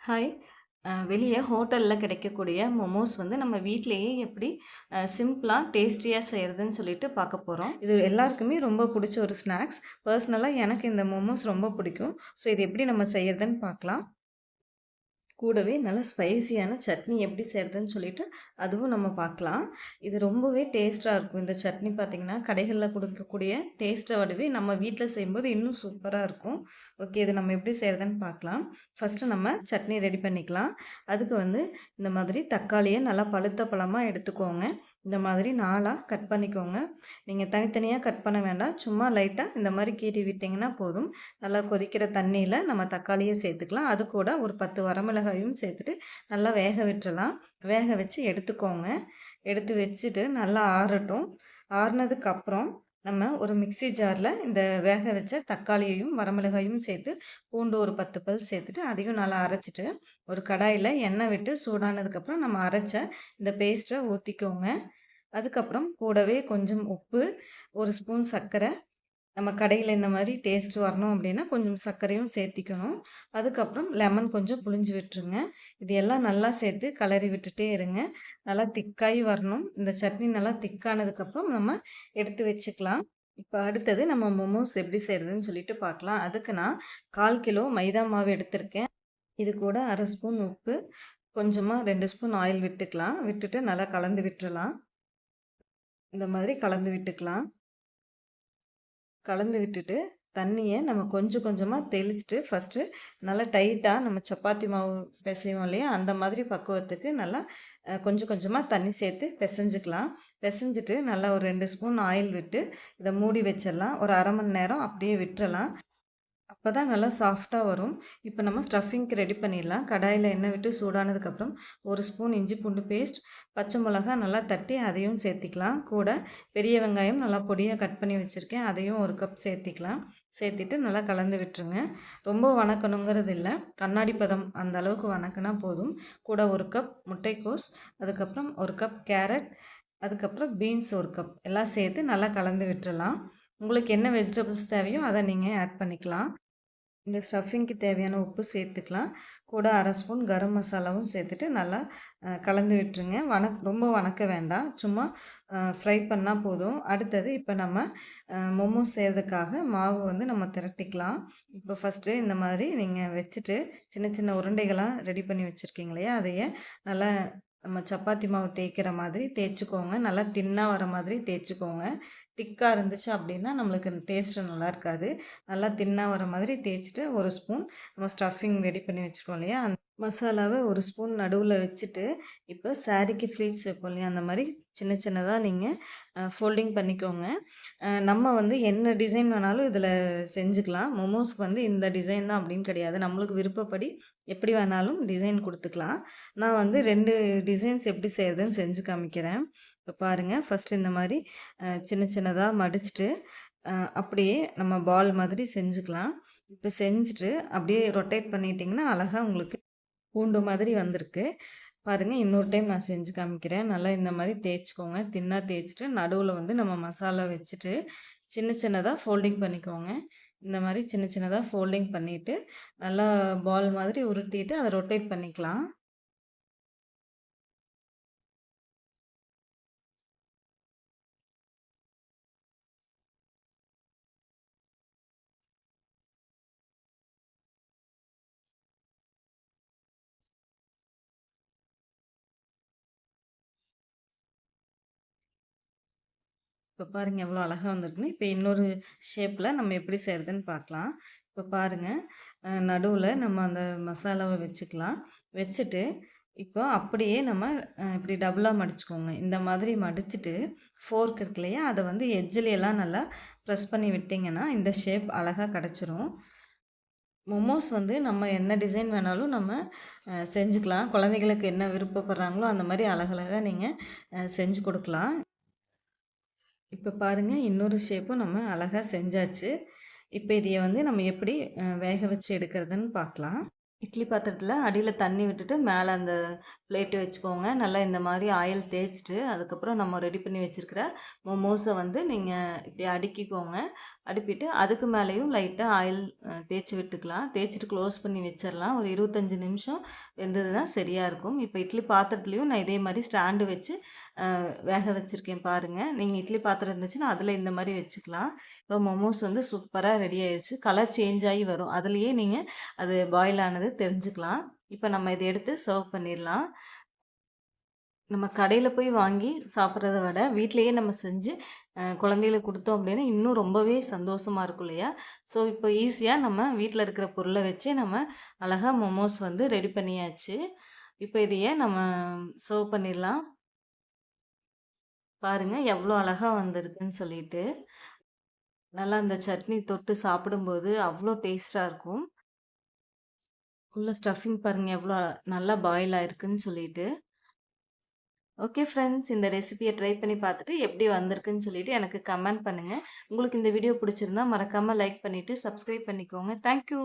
Hi வெளியே ஹோட்டலில் கிடைக்கக்கூடிய மொமோஸ் வந்து நம்ம வீட்லேயே எப்படி சிம்பிளாக டேஸ்டியாக செய்கிறதுன்னு சொல்லிட்டு பார்க்க போகிறோம் இது எல்லாருக்குமே ரொம்ப பிடிச்ச ஒரு ஸ்நாக்ஸ். பர்சனலாக எனக்கு இந்த மொமோஸ் ரொம்ப பிடிக்கும். ஸோ இது எப்படி நம்ம செய்கிறதுன்னு பார்க்கலாம். கூடவே நல்லா ஸ்பைசியான சட்னி எப்படி செய்கிறதுன்னு சொல்லிட்டு அதுவும் நம்ம பார்க்கலாம். இது ரொம்பவே டேஸ்ட்டாக இருக்கும். இந்த சட்னி பார்த்திங்கன்னா கடைகளில் கொடுக்கக்கூடிய டேஸ்ட்டை விடவே நம்ம வீட்டில் செய்யும்போது இன்னும் சூப்பராக இருக்கும். ஓகே இது நம்ம எப்படி செய்கிறதுன்னு பார்க்கலாம். ஃபஸ்ட்டு நம்ம சட்னி ரெடி பண்ணிக்கலாம். அதுக்கு வந்து இந்த மாதிரி தக்காளியை நல்லா பழுத்த பழமாக எடுத்துக்கோங்க. இந்த மாதிரி நாளாக கட் பண்ணிக்கோங்க. நீங்கள் தனித்தனியாக கட் பண்ண வேண்டாம். சும்மா லைட்டாக இந்த மாதிரி கீறி விட்டிங்கன்னா போதும். நல்லா கொதிக்கிற தண்ணியில் நம்ம தக்காளியை சேர்த்துக்கலாம். அது கூட ஒரு பத்து மிளகாயும் சேர்த்துட்டு நல்லா வேக விட்டுறலாம். வேக வச்சு எடுத்துக்கோங்க. எடுத்து வச்சுட்டு நல்லா ஆறட்டும். ஆறுனதுக்கப்புறம் நம்ம ஒரு மிக்சி ஜாரில் இந்த வேக வச்ச தக்காளியையும் வரமிளகாயும் சேர்த்து பூண்டு ஒரு பத்து பல் சேர்த்துட்டு அதையும் நல்லா அரைச்சிட்டு ஒரு கடாயில் எண்ணெய் விட்டு சூடானதுக்கப்புறம் நம்ம அரைச்ச இந்த பேஸ்ட்டை ஊற்றிக்கோங்க அதுக்கப்புறம் கூடவே கொஞ்சம் உப்பு ஒரு ஸ்பூன் சர்க்கரை நம்ம கடையில் இந்த மாதிரி டேஸ்ட் வரணும் அப்படின்னா கொஞ்சம் சர்க்கரையும் சேர்த்திக்கணும். அதுக்கப்புறம் லெமன் கொஞ்சம் புளிஞ்சு விட்டுருங்க. இது எல்லாம் நல்லா சேர்த்து கலரி விட்டுட்டே இருங்க. நல்லா திக்காகி வரணும். இந்த சட்னி நல்லா திக்கானதுக்கப்புறம் நம்ம எடுத்து வச்சுக்கலாம். இப்போ அடுத்தது நம்ம மொமோஸ் எப்படி செய்கிறதுன்னு சொல்லிட்டு பார்க்கலாம். அதுக்கு நான் கால் கிலோ மைதா மாவு எடுத்திருக்கேன். இது கூட அரை ஸ்பூன் உப்பு கொஞ்சமாக ரெண்டு ஸ்பூன் ஆயில் விட்டுக்கலாம். விட்டுட்டு நல்லா கலந்து விட்டுறலாம். இந்த மாதிரி கலந்து விட்டுக்கலாம். கலந்து விட்டுட்டு தண்ணியை நம்ம கொஞ்சம் கொஞ்சமாக தெளிச்சுட்டு ஃபஸ்ட்டு நல்லா டைட்டாக நம்ம சப்பாத்தி மாவு பிசைவோம் இல்லையா? அந்த மாதிரி பக்குவத்துக்கு நல்லா கொஞ்சம் கொஞ்சமாக தண்ணி சேர்த்து பிசைஞ்சிக்கலாம். பிசைஞ்சிட்டு நல்லா ஒரு ரெண்டு ஸ்பூன் ஆயில் விட்டு இதை மூடி வச்சிடலாம். ஒரு அரை மணி நேரம் அப்படியே விட்டுறலாம். அப்போ தான் நல்லா சாஃப்டாக வரும். இப்போ நம்ம ஸ்டஃபிங்க்கு ரெடி பண்ணிடலாம். கடாயில் எண்ணெய் விட்டு சூடானதுக்கப்புறம் ஒரு ஸ்பூன் இஞ்சி பூண்டு பேஸ்ட் பச்சை மிளகா நல்லா தட்டி அதையும் சேர்த்திக்கலாம். கூட பெரிய வெங்காயம் நல்லா பொடியாக கட் பண்ணி வச்சுருக்கேன். அதையும் ஒரு கப் சேர்த்திக்கலாம். சேர்த்திட்டு நல்லா கலந்து விட்டுருங்க. ரொம்ப வணக்கணுங்கிறது இல்லை கண்ணாடி பதம் அந்த அளவுக்கு வணக்கினா போதும். கூட ஒரு கப் முட்டைக்கோஸ் அதுக்கப்புறம் ஒரு கப் கேரட் அதுக்கப்புறம் பீன்ஸ் ஒரு கப் எல்லாம் சேர்த்து நல்லா கலந்து விட்டுடலாம் உங்களுக்கு என்ன வெஜிடபிள்ஸ் தேவையோ அதை நீங்கள் ஆட் பண்ணிக்கலாம். இந்த ஸ்டஃபிங்க்கு தேவையான உப்பு சேர்த்துக்கலாம். கூட அரை ஸ்பூன் கரம் மசாலாவும் சேர்த்துட்டு நல்லா கலந்து விட்டுருங்க. வணக் ரொம்ப வணக்க வேண்டாம். சும்மா ஃப்ரை பண்ணால் போதும். அடுத்தது இப்போ நம்ம மொமோஸ் செய்கிறதுக்காக மாவு வந்து நம்ம திரட்டிக்கலாம். இப்போ ஃபஸ்ட்டு இந்த மாதிரி நீங்கள் வச்சுட்டு சின்ன சின்ன உருண்டைகளாக ரெடி பண்ணி வச்சுருக்கீங்க இல்லையா? அதையே நல்லா நம்ம சப்பாத்தி மாவு தேய்க்கிற மாதிரி தேய்ச்சிக்கோங்க. நல்லா தின்னாக வர மாதிரி தேய்ச்சிக்கோங்க. திக்காக இருந்துச்சு அப்படின்னா நம்மளுக்கு டேஸ்ட்டு நல்லா இருக்காது. நல்லா தின்னாக வர மாதிரி தேய்ச்சிட்டு ஒரு ஸ்பூன் நம்ம ஸ்டஃபிங் ரெடி பண்ணி வச்சுருக்கோம் இல்லையா? அந்த மசாலாவை ஒரு ஸ்பூன் நடுவில் வச்சுட்டு இப்போ சாரிக்கு ஃப்ளீட்ஸ் வைப்போம் இல்லையா? அந்த மாதிரி சின்ன சின்னதாக நீங்கள் ஃபோல்டிங் பண்ணிக்கோங்க. நம்ம வந்து என்ன டிசைன் வேணாலும் இதில் செஞ்சுக்கலாம். மொமோஸ்க்கு வந்து இந்த டிசைன் தான் அப்படின்னு கிடையாது. நம்மளுக்கு விருப்பப்படி எப்படி வேணாலும் டிசைன் கொடுத்துக்கலாம். நான் வந்து ரெண்டு டிசைன்ஸ் எப்படி செய்கிறதுன்னு செஞ்சு காமிக்கிறேன். இப்போ பாருங்கள் ஃபஸ்ட்டு இந்த மாதிரி சின்ன சின்னதாக மடிச்சுட்டு அப்படியே நம்ம பால் மாதிரி செஞ்சுக்கலாம். இப்போ செஞ்சுட்டு அப்படியே ரொட்டேட் பண்ணிட்டிங்கன்னா அழகாக உங்களுக்கு பூண்டு மாதிரி வந்திருக்கு. பாருங்கள் இன்னொரு டைம் நான் செஞ்சு காமிக்கிறேன். நல்லா இந்த மாதிரி தேய்ச்சிக்கோங்க. தின்னாக தேய்ச்சிட்டு நடுவில் வந்து நம்ம மசாலா வச்சுட்டு சின்ன சின்னதாக ஃபோல்டிங் பண்ணிக்கோங்க. இந்த மாதிரி சின்ன சின்னதாக ஃபோல்டிங் பண்ணிவிட்டு நல்லா பால் மாதிரி உருட்டிட்டு அதை ரொட்டேட் பண்ணிக்கலாம். இப்போ பாருங்கள் எவ்வளோ அழகாக வந்திருக்குன்னு. இப்போ இன்னொரு ஷேப்பில் நம்ம எப்படி செய்கிறதுன்னு பார்க்கலாம் இப்போ பாருங்கள் நடுவில் நம்ம அந்த மசாலாவை வச்சுக்கலாம். வச்சுட்டு இப்போ அப்படியே நம்ம இப்படி டபுளாக மடிச்சுக்கோங்க. இந்த மாதிரி மடிச்சுட்டு ஃபோர்க் இருக்கு இல்லையா அதை வந்து எஜ்ஜிலையெல்லாம் நல்லா ப்ரெஸ் பண்ணி விட்டிங்கன்னா இந்த ஷேப் அழகாக கிடச்சிரும். மொமோஸ் வந்து நம்ம என்ன டிசைன் வேணாலும் நம்ம செஞ்சுக்கலாம். குழந்தைகளுக்கு என்ன விருப்பப்படுறாங்களோ அந்த மாதிரி அழகழகாக நீங்கள் செஞ்சு கொடுக்கலாம். இப்போ பாருங்கள் இன்னொரு ஷேப்பும் நம்ம அழகாக செஞ்சாச்சு. இப்போ இதையை வந்து நம்ம எப்படி வேக வச்சு எடுக்கிறதுன்னு பார்க்கலாம் இட்லி பாத்திரத்தில் அடியில் தண்ணி விட்டுட்டு, மேலே அந்த பிளேட்டு வச்சுக்கோங்க. நல்லா இந்த மாதிரி ஆயில் தேய்ச்சிட்டு அதுக்கப்புறம் நம்ம ரெடி பண்ணி வச்சிருக்கிற மோமோஸை வந்து நீங்கள் இப்படி அடுக்கிக்கோங்க. அடுப்பிட்டு அதுக்கு மேலேயும் லைட்டாக ஆயில் தேய்ச்சி விட்டுக்கலாம். தேய்ச்சிட்டு க்ளோஸ் பண்ணி வச்சிடலாம் ஒரு 25 நிமிஷம் வெந்தது தான் சரியாக இருக்கும். இப்போ இட்லி பாத்திரத்துலேயும் நான் இதே மாதிரி ஸ்டாண்டு வச்சு வேக வச்சுருக்கேன் பாருங்கள் நீங்கள் இட்லி பாத்திரம் இருந்துச்சுன்னா, அதில் இந்த மாதிரி வச்சுக்கலாம். இப்போ மோமோஸ் வந்து சூப்பராக ரெடி ஆயிடுச்சு கலர் சேஞ்ச் ஆகி வரும். அதுலேயே நீங்கள் அது பாயில் ஆனது தெரிஞ்சுக்கலாம். இப்போ நம்ம இதை எடுத்து சர்வ் பண்ணிடலாம் நம்ம கடையில் போய் வாங்கி சாப்பிட்றத விட, வீட்லயே நம்ம செஞ்சு குழந்தைகளுக்கு கொடுத்தோம் அப்படின்னா இன்னும் ரொம்பவே சந்தோஷமாக இருக்கும் இல்லையா? ஸோ இப்போ ஈஸியாக நம்ம வீட்டில் இருக்கிற பொருளை வச்சே நம்ம அழகா மோமோஸ் வந்து ரெடி பண்ணியாச்சு. இப்போ இதையே நம்ம சர்வ் பண்ணிடலாம் பாருங்கள் எவ்வளோ அழகாக வந்திருக்குன்னு சொல்லிட்டு. நல்லா அந்த சட்னி தொட்டு சாப்பிடும்போது அவ்வளோ டேஸ்ட்டாக இருக்கும். உள்ள ஸ்டஃபிங் பாருங்கள் எவ்வளோ நல்லா பாயில் ஆயிருக்குன்னு சொல்லிட்டு. ஓகே ஃப்ரெண்ட்ஸ் இந்த ரெசிபியை ட்ரை பண்ணி பார்த்துட்டு எப்படி வந்திருக்குன்னு சொல்லிட்டு எனக்கு கமெண்ட் பண்ணுங்கள் உங்களுக்கு இந்த வீடியோ பிடிச்சிருந்தா மறக்காமல் லைக் பண்ணிவிட்டு சப்ஸ்கிரைப் பண்ணிக்கோங்க. Thank you.